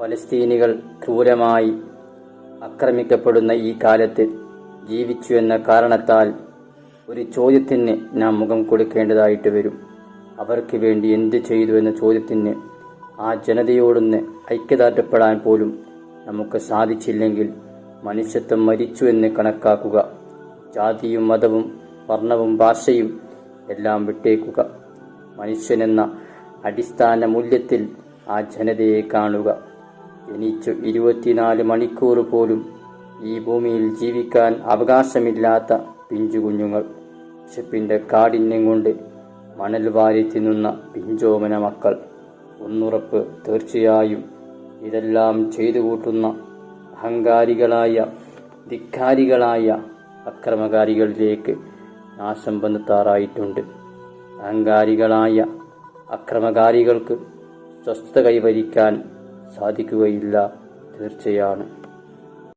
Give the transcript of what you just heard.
പലസ്തീനികൾ ക്രൂരമായി ആക്രമിക്കപ്പെടുന്ന ഈ കാലത്ത് ജീവിച്ചു എന്ന കാരണത്താൽ ഒരു ചോദ്യത്തിന് നാം മുഖം കൊടുക്കേണ്ടതായിട്ട് വരും. അവർക്ക് വേണ്ടി എന്ത് ചെയ്തു എന്ന ചോദ്യത്തിന് ആ ജനതയോടൊന്ന് ഐക്യദാർഢ്യപ്പെടാൻ പോലും നമുക്ക് സാധിച്ചില്ലെങ്കിൽ മനുഷ്യത്വം മരിച്ചു എന്ന് കണക്കാക്കുക. ജാതിയും മതവും വർണവും ഭാഷയും എല്ലാം വിട്ടേക്കുക. മനുഷ്യനെന്ന അടിസ്ഥാന മൂല്യത്തിൽ ആ ജനതയെ കാണുക. ജനിച്ചു ഇരുപത്തിനാല് മണിക്കൂർ പോലും ഈ ഭൂമിയിൽ ജീവിക്കാൻ അവകാശമില്ലാത്ത പിഞ്ചു കുഞ്ഞുങ്ങൾ. വിശപ്പിന്റെ കാഠിന്യം കൊണ്ട് മണൽ വാരി തിന്നുന്ന പിഞ്ചോമന മക്കൾ. ഒന്നുറപ്പ് തീർച്ചയായും ഇതെല്ലാം ചെയ്തു കൂട്ടുന്ന അഹങ്കാരികളായ ധിക്കാരികളായ അക്രമകാരികളിലേക്ക് നാശം വന്നെത്താറായിട്ടുണ്ട് അഹങ്കാരികളായ അക്രമകാരികൾക്ക് സ്വസ്ഥത കൈവരിക്കാൻ സാധിക്കുകയില്ല. തീർച്ചയാണ്.